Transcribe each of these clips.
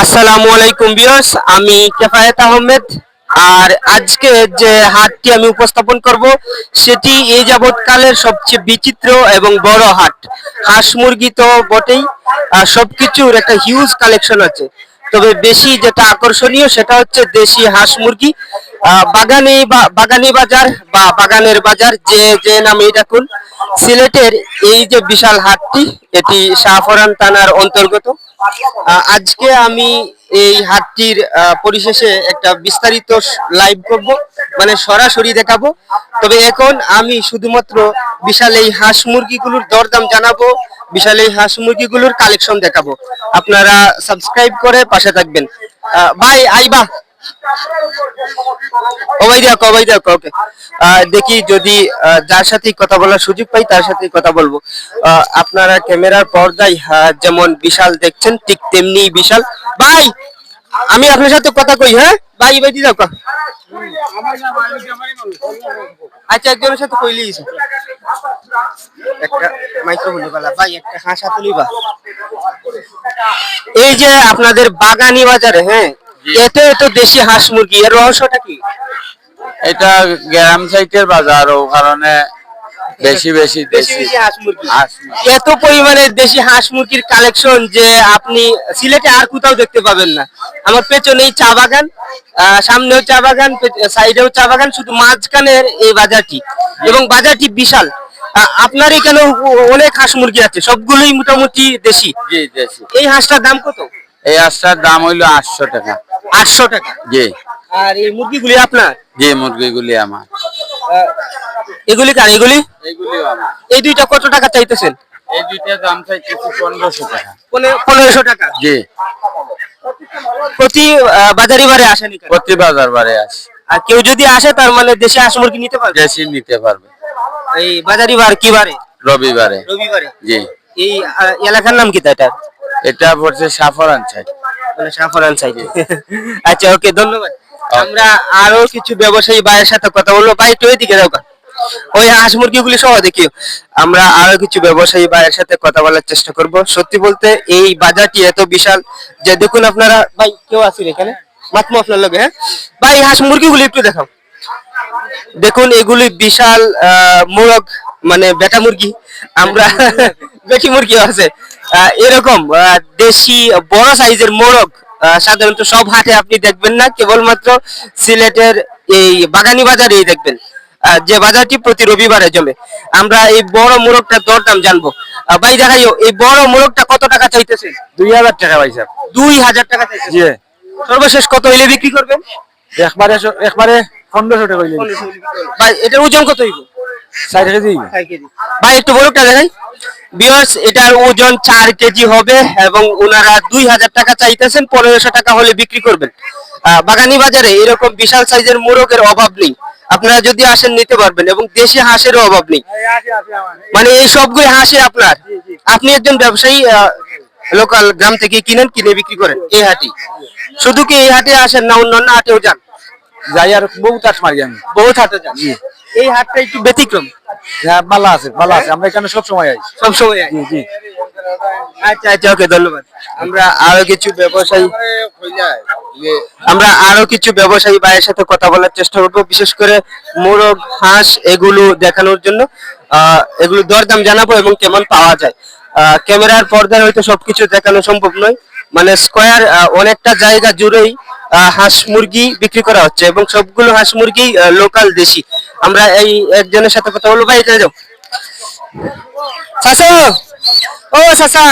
আসসালামু আলাইকুম বিয়স আমি কেফায়েত আহমেদ। আর আজকে যে হাটটি আমি উপস্থাপন করব, সেটি এই যাবৎকালের সবচেয়ে বিচিত্র এবং বড় হাট। হাঁস মুরগি তো বটেই সবকিছুর একটা হিউজ কালেকশন আছে। তবে বেশি যেটা আকর্ষণীয়, সেটা হচ্ছে দেশি হাঁস মুরগি। বাগানি বাগানি বাজার বা বাগানের বাজার, যে যে নামেই ডাকুন, সিলেটের এই যে বিশাল হাটটি, এটি শাহফরান থানার অন্তর্গত। আজকে আমি এই হাটটির পরিশেষে একটা বিস্তারিত লাইভ করব মানে সরাসরি দেখাবো। তবে এখন আমি শুধুমাত্র বিশাল এই হাঁস মুরগিগুলোর দরদাম জানাব, বিশাল এই হাঁস মুরগিগুলোর কালেকশন দেখাবো। আপনারা সাবস্ক্রাইব করে পাশে থাকবেন। ভাই আইবা। ওকে দেখি যদি যার সাথে কথা বলার সুযোগ পাই, তার সাথে কথা বলব। আপনারা ক্যামেরার পর্দায় যেমন বিশাল দেখছেন, ঠিক তেমনি বিশাল। ভাই, আমি আপনার সাথে কথা কই হ্যাঁ? ভাই ভাই দি দাও আচ্ছা একজনের সাথে কইলি এই যে আপনাদের বাগানি বাজারে হ্যাঁ? এত এত দেশি হাঁস মুরগি এর রহস্যটা কি? এটা গ্রাম সাইটের বাজার ও কারণে বেশি বেশি বেশি দেশি হাঁস মুরগি। এত পরিমাণে দেশি হাঁস মুরগির কালেকশন যে আপনি সিলেটে আর কোথাও দেখতে পাবেন না। আমার পেছনেই চা বাগান সামনেও চা বাগান সাইডেও চা বাগান শুধু মাঝখানের এই বাজারটি। এবং বাজারটি বিশাল। আপনার এখানে অনেক হাঁস মুরগি আছে সবগুলোই মোটামুটি দেশি। দেশি। এই হাঁসটার দাম কত? এই হাঁসটার দাম হইল আটশো টাকা। আটশো টাকা? জি। আর এই মুরগিগুলি আপনার? জি মুরগিগুলি আমার। এগুলি কার? এগুলি? এই দুইটা কত টাকা চাইতেছেন? এই দুইটা দাম চাইতেছি পনেরোশো টাকা। পনেরোশো টাকা? জি। প্রতি বারে আসেনি প্রতি বাজার বারে আছে আর কেউ যদি আসে তার মানে দেশে হাঁস মুরগি নিতে পারবে? দেশি নিতে পারবে। এই বাজারি বার কি বারে? রবিবারে। রবিবারে? জি। এই এলাকার নাম কি তা এটা এটা পড়ছে সাফরান সাইড। মানে সাফরান সাইড আচ্ছা ওকে ধন্যবাদ। আমরা আরও কিছু ব্যবসায়ী ভাইয়ের সাথে কথা বলব। ভাই একটু যাও ওই হাঁস মুরগিগুলি সহ দেখিও আমরা আরও কিছু ব্যবসায়ী ভাইয়ের সাথে কথা বলার চেষ্টা করব। সত্যি বলতে এই বাজারটি এত বিশাল যে দেখুন আপনারা ভাই কেউ আছেন এখানে? মাতমো আপনার লগে হ্যাঁ? ভাই হাঁস মুরগিগুলি একটু দেখাও। দেখুন এগুলি বিশাল আহ, মোরগ মানে বেটা মুরগি। আমরা বেটি মুরগিও আছে। এরকম দেশি বড় সাইজের মোরগ সাধারণত সব হাটে আপনি দেখবেন না কেবলমাত্র সিলেটের এই বাগানি বাজারেই দেখবেন যে বাজারটি প্রতি রবিবারে জমে। আমরা এই বড় মোরগটার দরদাম জানব। ভাই দেখাইও এই বড় মোরগটা কত টাকা চাইতেছে দুই হাজার টাকা ভাই স্যার। দুই হাজার টাকা চাইতেছে সর্বশেষ কত হইলে বিক্রি করবেন? একবারে একবারে পনেরোশো টাকা হইলে ভাই এটার ওজন কত হইব? ষাট কেজি? ভাই একটু দেখাই বিয়ার্স এটার ওজন চার কেজি হবে এবং ওনারা দুই হাজার টাকা চাইতেছেন পনেরোশো টাকা হলে বিক্রি করবেন। বাগানি বাজারে এরকম বিশাল সাইজের মোরগের অভাব নেই। আপনারা যদি আসেন নিতে পারবেন এবং দেশি হাঁসেরও অভাব নেই। মানে এই সবগুলো হাঁসে আপনার। আপনি একজন ব্যবসায়ী লোকাল গ্রাম থেকে কিনেন কিনে বিক্রি করেন। এই হাটি। শুধু কি এই হাটে আসেন না অন্যান্য হাটেও যান? যাই আর বহু চাষ মারি আমি। বহুত হাটে যান। এই হাটটা একটু ব্যতিক্রম। হ্যাঁ ভালো আছে ভালো আছে। আমরা এখানে সব সময় আছি। সবসময় আসি। জি আচ্ছা আচ্ছা ওকে ধন্যবাদ। আমরা আরও কিছু ব্যবসায়ী আমরা আরও কিছু ব্যবসায়ী ভাইয়ের সাথে কথা বলার চেষ্টা করব। বিশেষ করে মোরগ হাঁস এগুলো দেখানোর জন্য এগুলো দরদাম জানাব এবং কেমন পাওয়া যায়। ক্যামেরার পর্দায় হয়তো সবকিছু দেখানো সম্ভব নয়। মানে স্কোয়ার অনেকটা জায়গা জুড়েই হাঁস মুরগি বিক্রি করা হচ্ছে এবং সবগুলো হাঁস মুরগি লোকাল দেশি। আমরা এই একজনের সাথে কথা বলব। ভাই এখানে যাও। চাচা ও চাচা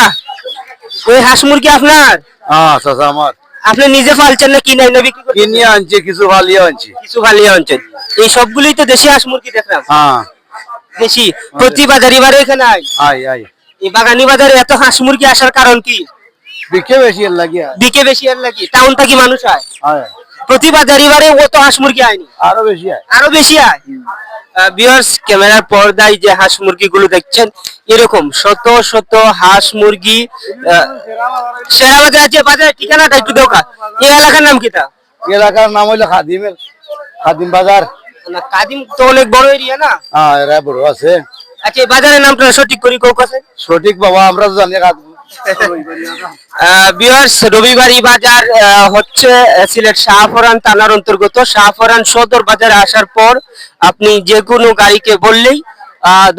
ওই হাঁস মুরগি আপনার? হ্যাঁ চাচা আমার। আপনি নিজে পালছেন না কিনে না বিক্রি? কিনে আনছি কিছু ভালিয়ে আনছি। কিছু ভালিয়ে আনছেন। এই সবগুলোই তো দেশি হাঁস মুরগি দেখলাম। হ্যাঁ। দেশি। প্রতি বাজারি বারে এখানে? আয় আই আই এই বাগানি বাজারে এত হাঁস মুরগি আসার কারণ কি? বিকে বেশি এর লাগিয়া। বিকে বেশি আর নাকি টাউন থেকে মানুষ আয় আয় প্রতি বাজারি বারে অত হাঁস মুরগি আয়নি আরও বেশি আয়। আরও বেশি আয়। বিয়ার্স ক্যামেরার পর্দায় যে হাঁস মুরগি গুলো দেখছেন এরকম শত শত হাঁস মুরগি সেরা বাজার আছে বাজারের ঠিকানাটা একটু দোকা এই এলাকার নাম কি তা? এলাকার নাম হইল খাদিমের খাদিম বাজার। না, কাদিম তো অনেক বড় এরিয়া না? হ্যাঁ এরা বড় আছে। আচ্ছা এই বাজারের নামটা সঠিক করি কোক আছে সঠিক বাবা আমরা তো জানি হচ্ছে সিলেট শাহফরান থানার অন্তর্গত। শাহফরান সদর আসার পর আপনি যে কোনো গাড়িকে বললেই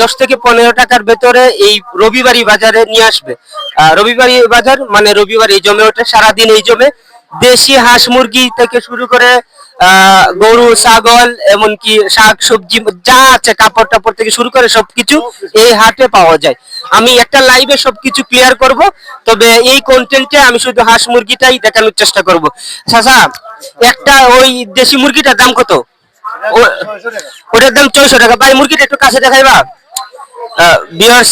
দশ থেকে পনেরো টাকার ভেতরে এই রবিবারই বাজারে নিয়ে আসবে। রবিবারই বাজার মানে রবিবার এই জমে ওঠে, সারাদিন এই জমে। দেশি হাঁস মুরগি থেকে শুরু করে গরু, ছাগল, এমনকি শাক, সবজি, যা আছে, কাপড় টাপড় থেকে শুরু করে সবকিছু এই হাটে পাওয়া যায়। আমি একটা লাইভে সবকিছু ক্লিয়ার করব, তবে এই কন্টেন্টে আমি শুধু হাঁস মুরগিটাই দেখানোর চেষ্টা করব। চাচা, একটা ওই দেশি মুরগিটার দাম কত? ওটার দাম ছয়শো টাকা। ভাই, মুরগিটা একটু কাছে দেখাইবা? বিয়ার্স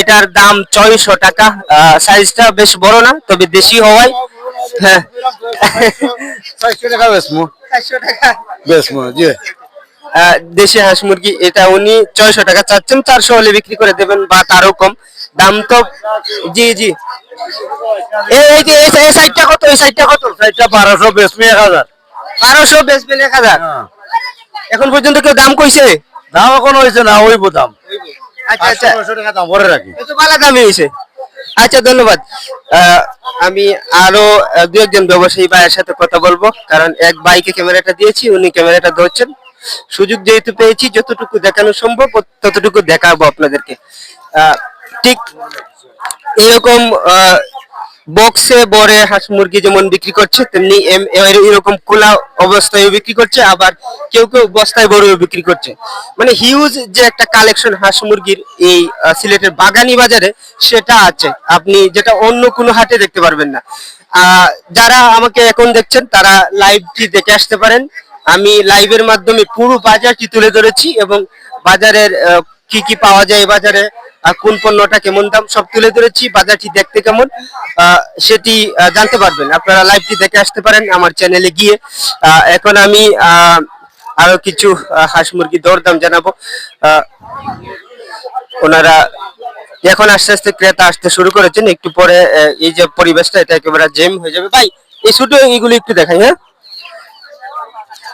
এটার দাম ছয়শো টাকা। সাইজটা বেশ বড় না, তবে দেশি হওয়ায় হ্যাঁ। চারশো টাকা বেসমু চারশো টাকা বেসমু জি দেশি হাঁস মুরগি এটা উনি ছয়শো টাকা চাচ্ছেন চারশো হলে বিক্রি করে দেবেন বা তারও কম। দাম তো জি জি। এই এই যে এই এই সাইডটা কত এই সাইডটা কত? চারটা বারোশো বেসমু এক হাজার। বারোশো বেচবেন এক হাজার। এখন পর্যন্ত কেউ দাম কইছে? দাম এখন হয়েছে না ওই দাম। আচ্ছা আচ্ছা। টাকা দাম ভরে রাখি। এত ভালো দামই হয়েছে আচ্ছা ধন্যবাদ। আমি আরও দু একজন ব্যবসায়ী ভাইয়ের সাথে কথা বলব, কারণ এক ভাইকে ক্যামেরাটা দিয়েছি, উনি ক্যামেরাটা ধরছেন। সুযোগ যেহেতু পেয়েছি, যতটুকু দেখানো সম্ভব, ততটুকু দেখাবো আপনাদেরকে। ঠিক এরকম বক্সে বড়ে হাঁস মুরগি যেমন বিক্রি করছে, তেমনি এরকম খোলা অবস্থায় বিক্রি করছে, আবার কেউ কেউ বস্তায় বড়েও বিক্রি করছে। মানে হিউজ যে একটা কালেকশন হাঁস মুরগির এই সিলেটের বাগানি বাজারে সেটা আছে। আপনি যেটা অন্য কোনো হাটে দেখতে পারবেন না। যারা আমাকে এখন দেখছেন, তারা লাইভটি দেখে আসতে পারেন। আমি লাইভের মাধ্যমে পুরো বাজারটি তুলে ধরেছি এবং বাজারের কি কি পাওয়া যায় বাজারে কোন পণ্যটা কেমন দাম সব তুলে ধরেছি, বাজারটি দেখতে কেমন সেটি জানতে পারবেন। আপনারা লাইভটি দেখে আসতে পারেন আমার চ্যানেলে গিয়ে। এখন আমি আরও কিছু হাঁস মুরগি দরদাম জানাব। ওনারা এখন আস্তে আস্তে ক্রেতা আসতে শুরু করেছেন। একটু পরে এই যে পরিবেশটা, এটা একেবারে জেম হয়ে যাবে। ভাই, এই ছোট এইগুলো একটু দেখাই হ্যাঁ?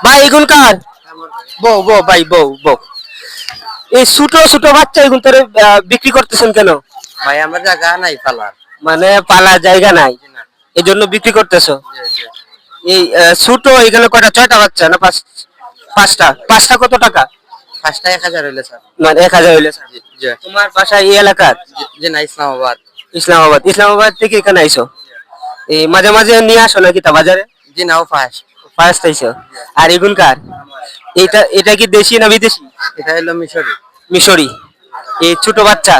ভাই এগুলো কার বউ বউ, ভাই, বউ বউ। এই ছোট ছোট বাচ্চা এগুলো তোরে বিক্রি করতেছেন কেন? ভাই আমার জায়গা নাই ফালার মানে পালা জায়গা নাই? এই জন্য বিক্রি করতেছো? এই ছোট এখানে কয়টা ছয়টা বাচ্চা না পাঁচ পাঁচটা? পাঁচটা কত টাকা? পাঁচটা এক হাজার হইলে স্যার। মানে এক হাজার হইলে স্যার। তোমার বাসা এই এলাকার? জি না ইসলামাবাদ। ইসলামাবাদ। ইসলামাবাদ থেকে এখানে আইসো এই মাঝে মাঝে নিয়ে আসো নাকি তা বাজারে? জি নাও ফার্স্ট ফার্স্ট আইসো আর এগুনকার? এটা এটা কি দেশি না বিদেশি? এটা হলো মিশরি। মিশরি। এই ছোট বাচ্চা?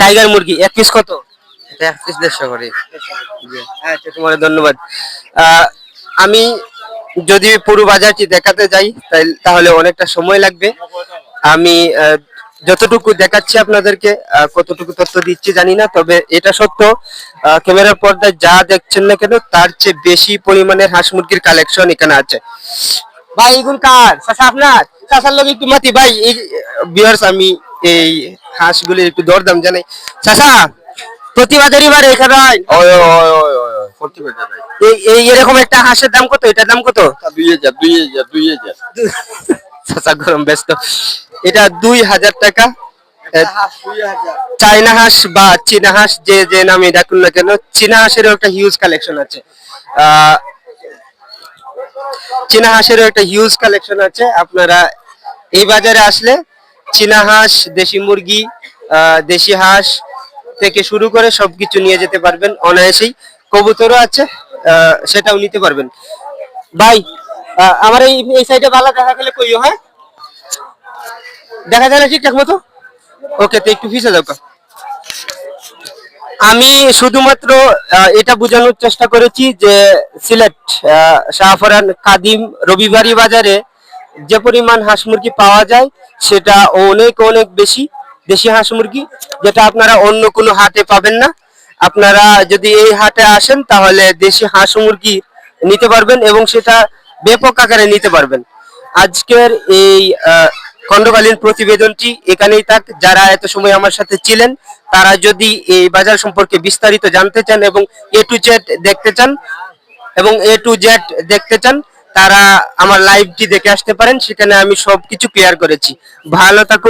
টাইগার মুরগি এক পিস কত? এটা এক পিস দেড়শো করে। আচ্ছা তোমার ধন্যবাদ। আমি যদি পুরো বাজারটি দেখাতে যাই তাহলে অনেকটা সময় লাগবে। আমি যতটুকু দেখাচ্ছি আপনাদেরকে কতটুকু তথ্য দিচ্ছি জানি না তবে এটা সত্য ক্যামেরার পর্দায় যা দেখছেন না কেন তার চেয়ে বেশি পরিমাণের হাঁস মুরগির কালেকশন এখানে আছে। ভাই এগুন কার? আপনার? চাচার লোক একটু মাতি ভাই এই বিয়ার্স আমি এই হাঁসগুলির একটু দরদাম জানাই। চাচা প্রতিবাজারই বার এখানে এই এরকম একটা হাঁসের দাম কত? এটার দাম কত? দুই হাজার দুই হাজার দুই হাজার। চাচা গরম ব্যস্ত। এটা দুই হাজার টাকা। চাইনা হাঁস বা চীনা হাঁস যে যে নামে ডাকুন না কেন চীনা হাঁসেরও একটা হিউজ কালেকশন আছে। আহ, চীনা হাঁসেরও একটা হিউজ কালেকশন আছে। আপনারা এই বাজারে আসলে চীনা হাঁস দেশি মুরগি দেশি হাঁস থেকে শুরু করে সবকিছু নিয়ে যেতে পারবেন অনায়াসেই। কবুতরও আছে সেটাও নিতে পারবেন। ভাই আমার এই এই সাইডে ভালো দেখা গেলে কইও হ্যাঁ? দেখা যায় না ঠিকঠাক মতো? ওকে, তো একটু ফিসে কা। আমি শুধুমাত্র এটা বোঝানোর চেষ্টা করেছি যে সিলেট শাহফরান কাদিম রবিবারি বাজারে যে পরিমাণ হাঁস মুরগি পাওয়া যায়, সেটা অনেক অনেক বেশি, দেশি হাঁস মুরগি, যেটা আপনারা অন্য কোনো হাটে পাবেন না। আপনারা যদি এই হাটে আসেন, তাহলে দেশি হাঁস মুরগি নিতে পারবেন এবং সেটা ব্যাপক আকারে নিতে পারবেন। আজকের এই খণ্ডকালীন প্রতিবেদনটি এখানেই থাক। যারা এত সময় আমার সাথে ছিলেন, তারা যদি এই বাজার সম্পর্কে বিস্তারিত জানতে চান এবং এ টু জেড দেখতে চান এবং এ টু জেড দেখতে চান, তারা আমার লাইভটি দেখে আসতে পারেন। সেখানে আমি সবকিছু ক্লিয়ার করেছি। ভালো থাকুন